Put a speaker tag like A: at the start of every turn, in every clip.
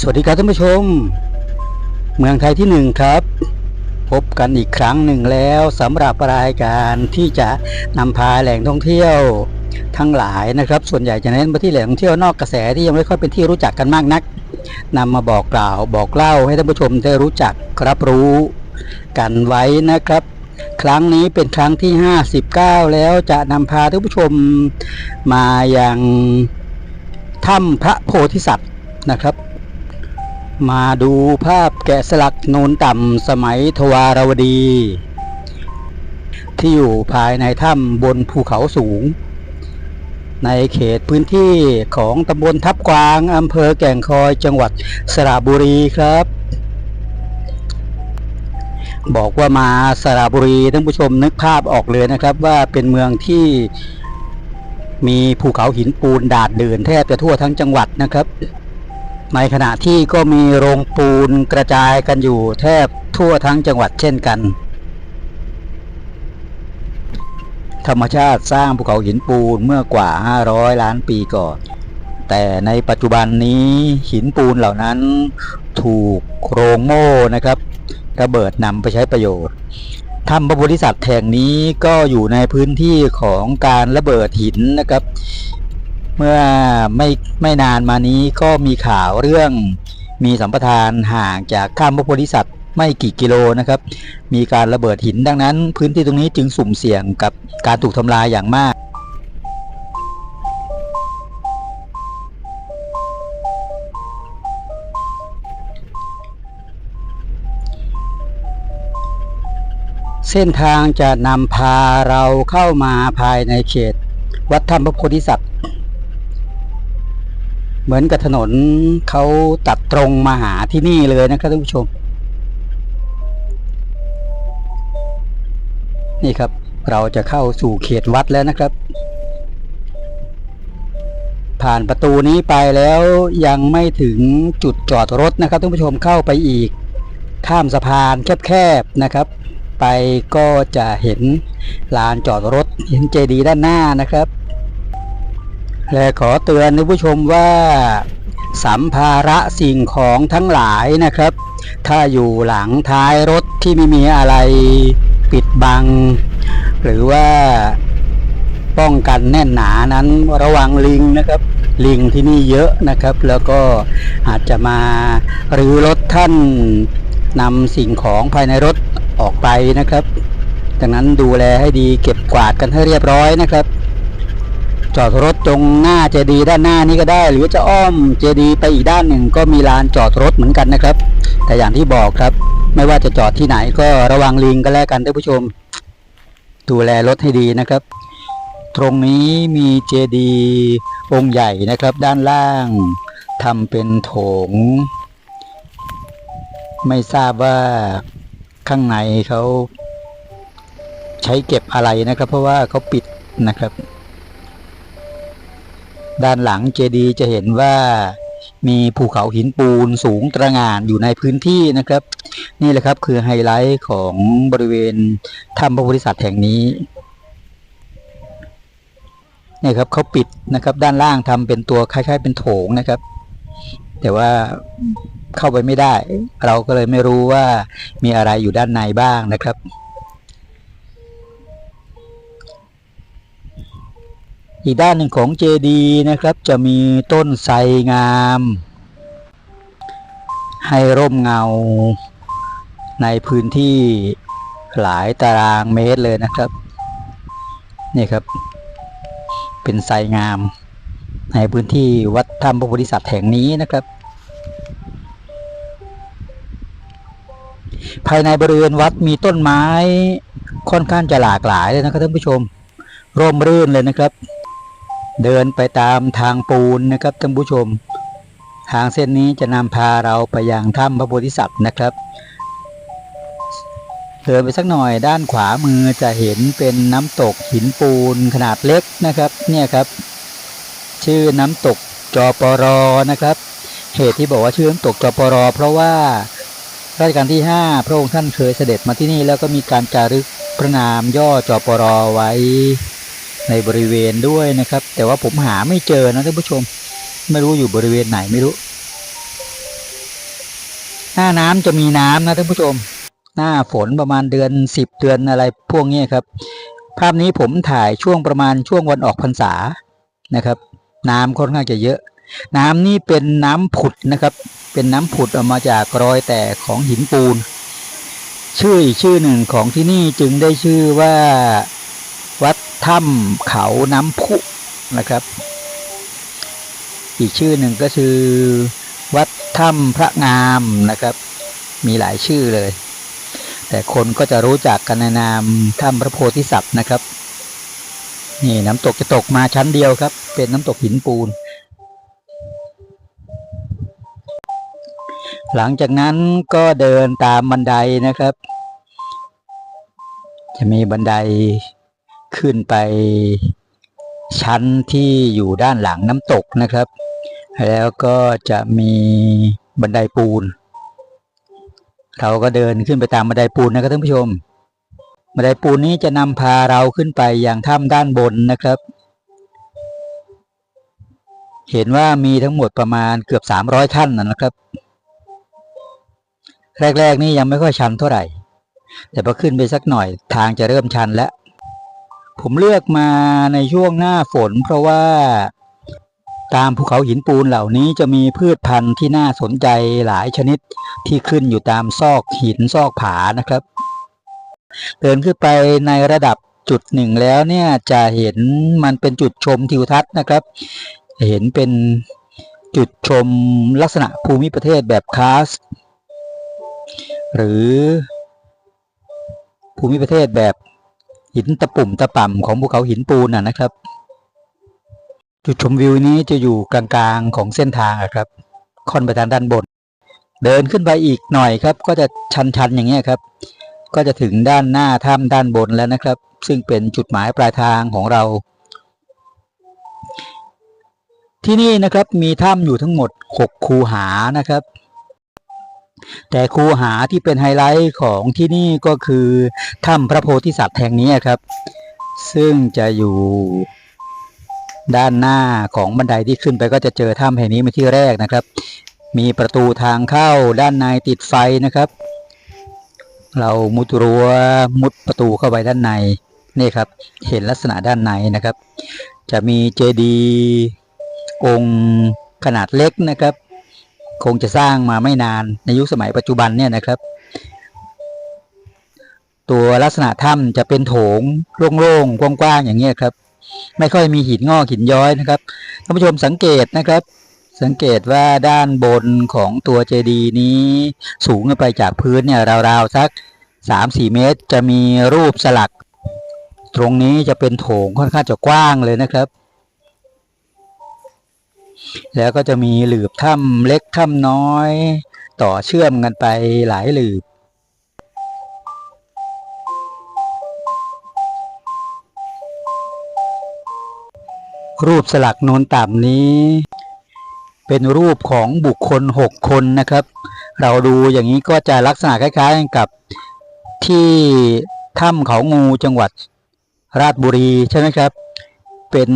A: สวัสดีครับท่านผู้ชม เมืองไทยที่หนึ่งครับ พบกันอีกครั้งหนึ่งแล้วสำหรับรายการที่จะนำพาแหล่งท่องเที่ยวทั้งหลายนะครับ ส่วนใหญ่จะเน้นไปที่แหล่งท่องเที่ยวนอกกระแสที่ยังไม่ค่อยเป็นที่รู้จักกันมากนักนำมาบอกกล่าวบอกเล่าให้ท่านผู้ชมได้รู้จักรับรู้กันไว้นะครับ ครั้งนี้เป็นครั้งที่ 59 แล้วจะนำพาท่านผู้ชมมาอย่างถ้ำพระโพธิสัตว์นะครับ มาดูภาพแกะสลักนูนต่ำสมัยทวารวดี ที่อยู่ภายในถ้ำบนภูเขาสูง ในเขตพื้นที่ของตำบลทับกวางอำเภอแก่งคอยจังหวัดสระบุรีครับ บอกว่ามาสระบุรีท่านผู้ชมนึกภาพออกเลยนะครับว่าเป็นเมืองที่มีภูเขาหินปูนดาดเดินแทบจะทั่วทั้งจังหวัดนะครับ ในขณะที่ก็มีโรงปูนกระจายกันอยู่แทบทั่วทั้งจังหวัดเช่นกัน ธรรมชาติสร้างภูเขาหินปูนเมื่อกว่า 500 ล้านปีก่อน แต่ในปัจจุบันนี้หินปูนเหล่านั้นถูกโรงโม่นะครับระเบิดนำไปใช้ประโยชน์ถ้ำพระโพธิสัตว์แห่งนี้ก็อยู่ในพื้นที่ของการระเบิดหินนะครับ เมื่อไม่ไม่นานมานี้ก็มีข่าวเรื่องมีสัมปทานห่างจากถ้ำพระโพธิสัตว์ไม่กี่กิโลนะครับ มีการระเบิดหินดังนั้น พื้นที่ตรงนี้จึงสุ่มเสี่ยงกับการถูกทำลายอย่างมากเส้นทางจะนำพาเราเข้ามาภายในเขต วัดถ้ำพระโพธิสัตว์ เหมือนกับถนนเขาตัดตรงมาหาที่นี่เลยนะครับท่านผู้ชม นี่ครับเราจะเข้าสู่เขตวัดแล้วนะครับ ผ่านประตูนี้ไปแล้วยังไม่ถึงจุดจอดรถนะครับท่านผู้ชมเข้าไปอีก ข้ามสะพานแคบๆนะครับ ไปก็จะเห็นลานจอดรถเห็นเจดีย์ด้านหน้านะครับ และขอเตือนท่านผู้ชมว่าสัมภาระสิ่งของทั้งหลายนะครับ ถ้าอยู่หลังท้ายรถที่ไม่มีอะไรปิดบัง หรือว่าป้องกันแน่นหนานั้นระวังลิงนะครับ ลิงที่นี่เยอะนะครับ แล้วก็อาจจะมาหรือรถท่านนำสิ่งของภายในรถออกไปนะครับ ดังนั้นดูแลให้ดีเก็บกวาดกันให้เรียบร้อยนะครับ จอดรถตรงหน้าเจดีด้านหน้านี้ก็ได้ หรือจะอ้อมเจดีไปอีกด้านหนึ่งก็มีลานจอดรถเหมือนกันนะครับ แต่อย่างที่บอกครับ ไม่ว่าจะจอดที่ไหนก็ระวังลิงก็แล้วกันท่านผู้ชม ดูแลรถให้ดีนะครับ ตรงนี้มีเจดีองค์ใหญ่นะครับ ด้านล่างทำเป็นโถง ไม่ทราบว่าข้างในเขาใช้เก็บอะไรนะครับ เพราะว่าเขาปิดนะครับ ด้านหลังเจดีย์จะเห็นว่ามีภูเขาหินปูนสูงตระหง่านอยู่ในพื้นที่นะครับ นี่แหละครับคือไฮไลท์ของบริเวณถ้ำพระโพธิสัตว์แห่งนี้นี่ครับเขาปิดนะครับ ด้านล่างทำเป็นตัวคล้าย ๆ เป็นโถงนะครับ แต่ว่าเข้าไปไม่ได้ เราก็เลยไม่รู้ว่ามีอะไรอยู่ด้านในบ้างนะครับ อีกด้านหนึ่งของเจดีนะครับ จะมีต้นไทรงาม ให้ร่มเงา ในพื้นที่หลายตารางเมตรเลยนะครับ นี่ครับ เป็นไทรงาม ในพื้นที่วัดถ้ำพระโพธิสัตว์แห่งนี้นะครับ ภายในบริเวณวัดมีต้นไม้ค่อนข้างจะหลากหลายเลยนะครับท่านผู้ชมร่มรื่นเลยนะครับ เดินไปตามทางปูนนะครับท่านผู้ชม ทางเส้นนี้จะนำพาเราไปยังถ้ำพระโพธิสัตว์นะครับ เดินไปสักหน่อยด้านขวามือจะเห็นเป็นน้ำตกหินปูนขนาดเล็กนะครับเนี่ยครับ ชื่อน้ำตกจอปรนะครับ เหตุที่บอกว่าชื่อน้ำตกจอปรเพราะว่ารัชกาลที่ 5 พระองค์ท่านเคยเสด็จมาที่นี่แล้วก็มีการจารึกพระนามย่อจอปรไว้ ในบริเวณด้วยนะครับ แต่ว่าผมหาไม่เจอนะท่านผู้ชม ไม่รู้อยู่บริเวณไหนไม่รู้ หน้าน้ำจะมีน้ำนะท่านผู้ชม หน้าฝนประมาณเดือนสิบเดือนอะไรพวกนี้ครับ ภาพนี้ผมถ่ายช่วงประมาณช่วงวันออกพรรษานะครับ น้ำค่อนข้างจะเยอะ น้ำนี่เป็นน้ำผุดนะครับ เป็นน้ำผุดออกมาจากรอยแตกของหินปูน ชื่ออีกชื่อหนึ่งของที่นี่จึงได้ชื่อว่าวัด ถ้ำเขาน้ำพุนะครับ อีกชื่อหนึ่งก็คือ วัดถ้ำพระงามนะครับ มีหลายชื่อเลย แต่คนก็จะรู้จักกันในนามถ้ำพระโพธิสัตว์นะครับ นี่น้ำตกจะตกมาชั้นเดียวครับ เป็นน้ำตกหินปูน หลังจากนั้นก็เดินตามบันไดนะครับ จะมีบันได ขึ้นไปชั้นที่อยู่ด้านหลังน้ำตกนะครับ แล้วก็จะมีบันไดปูน เราก็เดินขึ้นไปตามบันไดปูนนะครับท่านผู้ชม บันไดปูนนี้จะนำพาเราขึ้นไปอยังถ้ำด้านบนนะครับ เห็นว่ามีทั้งหมดประมาณเกือบสามร้อยขั้นนะครับ แรกๆนี่ยังไม่ค่อยชันเท่าไหร่ แต่พอขึ้นไปสักหน่อยทางจะเริ่มชันแล้ว ผมเลือกมาในช่วงหน้าฝน เพราะว่าตามภูเขาหินปูนเหล่านี้จะมีพืชพันธุ์ที่น่าสนใจหลายชนิดที่ขึ้นอยู่ตามซอกหินซอกผานะครับ เดินขึ้นไปในระดับจุดหนึ่งแล้วเนี่ยจะเห็นมันเป็นจุดชมทิวทัศน์นะครับ เห็นเป็นจุดชมลักษณะภูมิประเทศแบบคลาส หรือภูมิประเทศแบบ หินตะปุ่มตะป่ำของภูเขาหินปูนนะนะครับ จุดชมวิวนี้จะอยู่กลางๆของเส้นทางอะครับ ค่อนไปทางด้านบน เดินขึ้นไปอีกหน่อยครับ ก็จะชันๆอย่างเงี้ยครับ ก็จะถึงด้านหน้าถ้ำด้านบนแล้วนะครับ ซึ่งเป็นจุดหมายปลายทางของเรา ที่นี่นะครับมีถ้ำอยู่ทั้งหมด 6 คูหานะครับ แต่คูหาที่เป็นไฮไลท์ของที่นี่ก็คือถ้ำพระโพธิสัตว์แห่งนี้ครับ ซึ่งจะอยู่ด้านหน้าของบันไดที่ขึ้นไปก็จะเจอถ้ำแห่งนี้เป็นที่แรกนะครับ มีประตูทางเข้าด้านในติดไฟนะครับ เรามุดรั้วมุดประตูเข้าไปด้านในนี่ครับ เห็นลักษณะด้านในนะครับ จะมีเจดีย์องค์ขนาดเล็กนะครับ คงจะสร้างมาไม่นานในยุคสมัยปัจจุบันเนี่ยนะครับ ตัวลักษณะถ้ำจะเป็นโถงโล่งๆกว้างๆอย่างเงี้ยครับ ไม่ค่อยมีหินงอกหินย้อยนะครับท่านผู้ชมสังเกตนะครับ สังเกตว่าด้านบนของตัวเจดีย์นี้สูงขึ้นไปจากพื้นเนี่ยราวๆสัก3-4 เมตร จะมีรูปสลัก ตรงนี้จะเป็นโถงค่อนข้างจะกว้างเลยนะครับ แล้วก็จะมีหลืบถ้ำเล็กถ้ำน้อย ต่อเชื่อมกันไปหลายหลืบรูปสลักโนนต่ำนี้ เป็นรูปของบุคคลหกคนนะครับ เราดูอย่างนี้ก็จะลักษณะคล้ายๆกับที่ถ้ำเขางูจังหวัดราชบุรีใช่ไหมครับ เป็น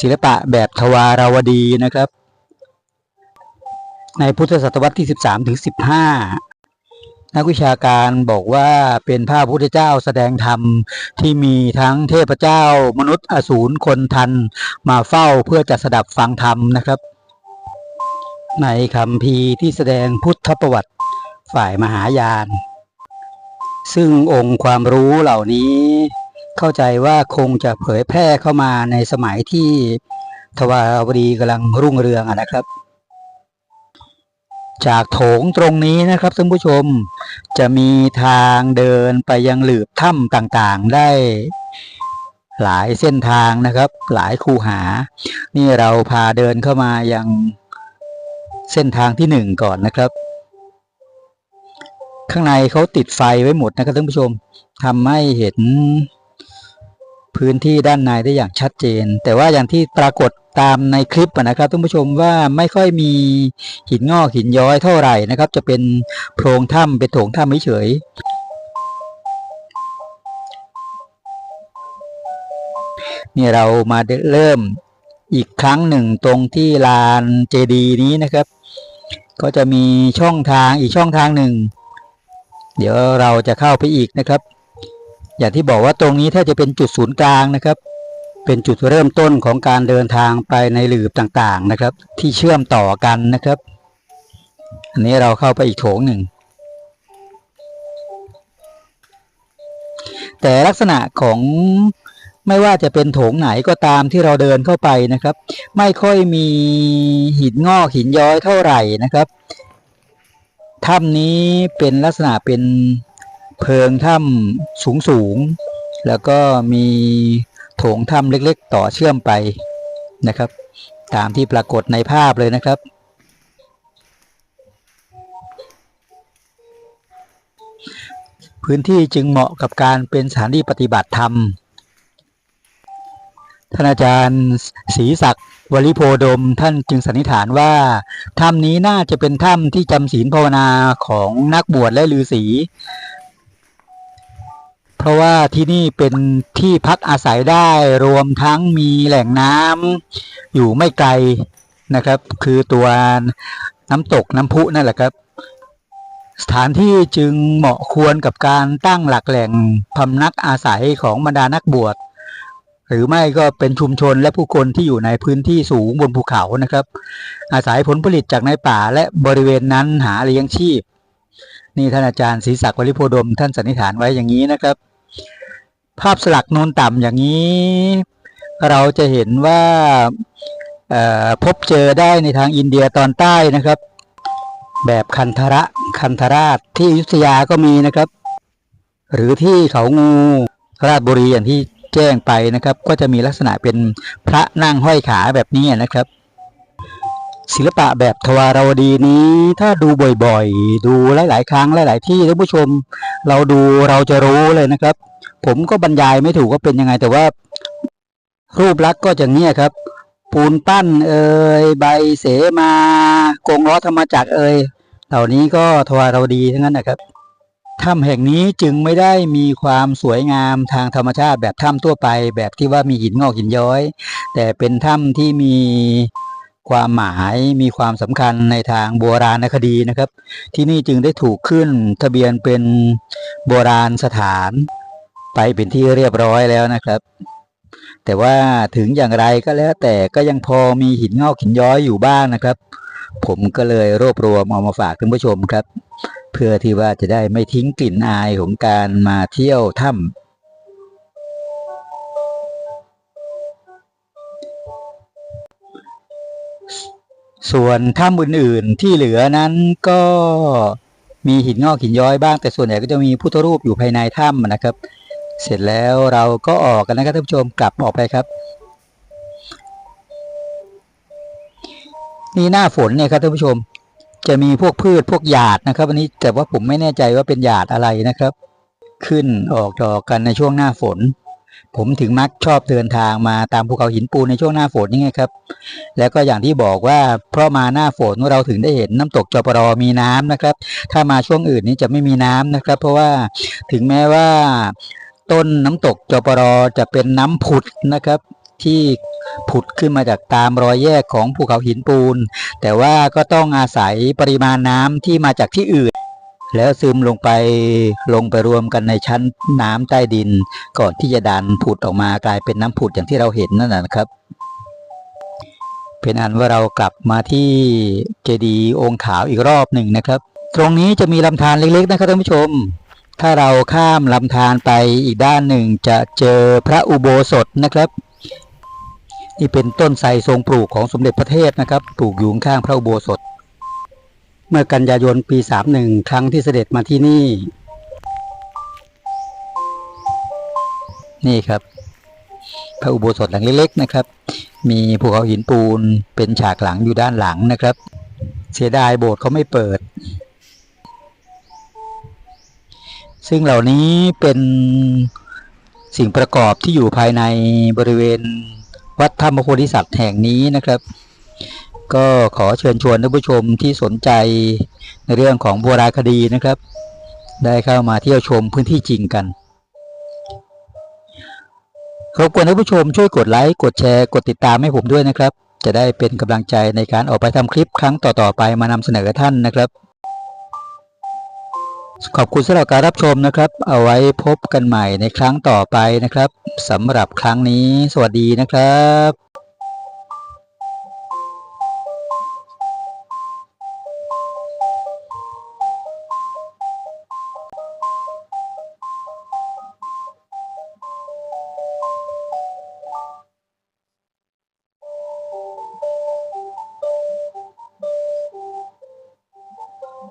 A: ศิลปะแบบทวาราวดีนะครับ ในพุทธศตวรรษที่ 13ถึง15 นักวิชาการบอกว่าเป็นพระพุทธเจ้าแสดงธรรมที่มีทั้งเทพเจ้ามนุษย์อสูรคนทันมาเฝ้าเพื่อจะสดับฟังธรรมนะครับ ในคำพีที่แสดงพุทธประวัติฝ่ายมหายาน ซึ่งองค์ความรู้เหล่านี้ เข้าใจว่าคงจะเผยแพร่เข้ามาในสมัยที่ทวารวดีกำลังรุ่งเรืองอะนะครับ จากโถงตรงนี้นะครับท่านผู้ชมจะมีทางเดินไปยังหลืบถ้ำต่างๆได้หลายเส้นทางนะครับ หลายคูหา นี่เราพาเดินเข้ามายังเส้นทางที่หนึ่งก่อนนะครับ ข้างในเขาติดไฟไว้หมดนะครับท่านผู้ชมทำให้เห็น พื้นที่ด้านในได้อย่างชัดเจน แต่ว่าอย่างที่ปรากฏตามในคลิปนะครับท่านผู้ชมว่าไม่ค่อยมีหินงอกหินย้อยเท่าไหร่นะครับ จะเป็นโพรงถ้ำเป็นโถงถ้ำเฉยนี่เรามาเริ่มอีกครั้งหนึ่งตรงที่ลานเจดีนี้นะครับ ก็จะมีช่องทางอีกช่องทางหนึ่ง เดี๋ยวเราจะเข้าไปอีกนะครับ อย่างที่บอกว่าตรงนี้ถ้าจะเป็นจุดศูนย์กลางนะครับ เป็นจุดเริ่มต้นของการเดินทางไปในหลืบต่างๆนะครับ ที่เชื่อมต่อกันนะครับ อันนี้เราเข้าไปอีกโถงหนึ่ง แต่ลักษณะของไม่ว่าจะเป็นโถงไหนก็ตามที่เราเดินเข้าไปนะครับ ไม่ค่อยมีหินงอกหินย้อยเท่าไหร่นะครับถ้ำนี้เป็นลักษณะเป็น เพิงถ้ำสูงสูง แล้วก็มีโถงถ้ำเล็กๆ ต่อเชื่อมไปนะครับ ตามที่ปรากฏในภาพเลยนะครับ พื้นที่จึงเหมาะกับการเป็นสถานที่ปฏิบัติธรรมท่านอาจารย์ศรีศักดิ์วลิโพดม ท่านจึงสันนิษฐานว่าถ้ำนี้น่าจะเป็นถ้ำที่จำศีลภาวนาของนักบวชและฤาษี เพราะว่าที่นี่เป็นที่พักอาศัยได้รวมทั้งมีแหล่งน้ำอยู่ไม่ไกลนะครับ คือตัวน้ำตกน้ำพุนั่นแหละครับ สถานที่จึงเหมาะควรกับการตั้งหลักแหล่งพำนักอาศัยของบรรดานักบวชหรือไม่ก็เป็นชุมชนและผู้คนที่อยู่ในพื้นที่สูงบนภูเขานะครับ อาศัยผลผลิตจากในป่าและบริเวณนั้นหาเลี้ยงชีพ นี่ท่านอาจารย์ศรีศักดิ์วลิโพดม ท่านสันนิษฐานไว้อย่างนี้นะครับ ภาพสลักนูนต่ำอย่างนี้ เราจะเห็นว่าพบเจอได้ในทางอินเดียตอนใต้นะครับ แบบคันธระคันธราชที่ยุธยาก็มีนะครับ หรือที่เขางูราชบุรีอย่างที่แจ้งไปนะครับ ก็จะมีลักษณะเป็นพระนั่งห้อยขาแบบนี้นะครับ ศิลปะแบบทวารวดีนี้ ถ้าดูบ่อยๆ ดูหลายๆ ครั้งหลาย ๆ ที่ท่านผู้ชม เราดูเราจะรู้เลยนะครับ ผมก็บรรยายไม่ถูกว่าเป็นยังไง แต่ว่า รูปลักษณ์ก็จะเงี้ยครับ ปูนปั้นเอ่ยใบเสมากงล้อธรรมจักรเอ่ยเหล่านี้ก็ทวารวดีทั้งนั้นนะครับถ้ำแห่งนี้จึงไม่ได้มีความสวยงามทางธรรมชาติแบบถ้ำทั่วไป แบบที่ว่ามีหินงอกหินย้อย แต่เป็นถ้ำที่มีความหมายมีความสำคัญในทางโบราณคดีนะครับ ที่นี่จึงได้ถูกขึ้นทะเบียนเป็นโบราณสถาน ไปเป็นที่เรียบร้อยแล้วนะครับ แต่ว่าถึงอย่างไรก็แล้ว แต่ก็ยังพอมีหินงอกหินย้อยอยู่บ้างนะครับ ผมก็เลยรวบรวมเอามาฝากท่านผู้ชมครับ เพื่อที่ว่าจะได้ไม่ทิ้งกลิ่นอายของการมาเที่ยวถ้ำส่วนถ้ำอื่นๆที่เหลือนั้นก็มีหินงอกหินย้อยบ้างแต่ส่วนใหญ่ก็จะมีพุทธรูปอยู่ภายในถ้ำนะครับ เสร็จแล้วเราก็ออกกันนะครับท่านผู้ชมกลับออกไปครับนี่หน้าฝนเนี่ยครับท่านผู้ชม จะมีพวกพืชพวกหยาดนะครับอันนี้แต่ว่าผมไม่แน่ใจว่าเป็นหยาดอะไรนะครับ ขึ้นออกดอกกันในช่วงหน้าฝน ผมถึงมักชอบเดินทางมาตามภูเขาหินปูนในช่วงหน้าฝนนี่ไงครับ แล้วก็อย่างที่บอกว่าเพราะมาหน้าฝนเราถึงได้เห็นน้ำตกจปรมีน้ำนะครับ ถ้ามาช่วงอื่นนี้จะไม่มีน้ำนะครับ เพราะว่าถึงแม้ว่า ต้นน้ำตกจปรจะเป็นน้ำผุดนะครับ ที่ผุดขึ้นมาจากตามรอยแยกของภูเขาหินปูน แต่ว่าก็ต้องอาศัยปริมาณน้ำที่มาจากที่อื่น แล้วซึมลงไปลงไปรวมกันในชั้นน้ำใต้ดิน ก่อนที่จะดันผุดออกมากลายเป็นน้ำผุดอย่างที่เราเห็นนั่นนะนะครับ เป็นอันว่าเรากลับมาที่เจดีย์องค์ขาวอีกรอบหนึ่งนะครับ ตรงนี้จะมีลำธารเล็กๆนะครับท่านผู้ชม ถ้าเราข้ามลำธารไปอีกด้านหนึ่งจะเจอพระอุโบสถนะครับ นี่เป็นต้นไทรทรงปลูกของสมเด็จพระเทพนะครับ ปลูกอยู่ข้างพระอุโบสถ เมื่อกันยายนปี31ครั้งที่เสด็จมาที่นี่ นี่ครับ พระอุโบสถหลังเล็กๆนะครับ มีภูเขาหินปูนเป็นฉากหลังอยู่ด้านหลังนะครับ เสียดายโบสถ์เขาไม่เปิด ซึ่งเหล่านี้เป็นสิ่งประกอบที่อยู่ภายในบริเวณวัดธรรมโพธิสัตว์แห่งนี้นะครับ ก็ขอเชิญชวนท่านผู้ชมที่สนใจในเรื่องของโบราณคดีนะครับ ได้เข้ามาเที่ยวชมพื้นที่จริงกันรบกวนท่านผู้ชมช่วยกดไลค์กดแชร์กดติดตามให้ผมด้วยนะครับ จะได้เป็นกำลังใจในการออกไปทำคลิปครั้งต่อๆไปมานำเสนอท่านนะครับ ขอบคุณสำหรับการรับชมนะครับ เอาไว้พบกันใหม่ในครั้งต่อไปนะครับสำหรับครั้งนี้ สวัสดีนะครับ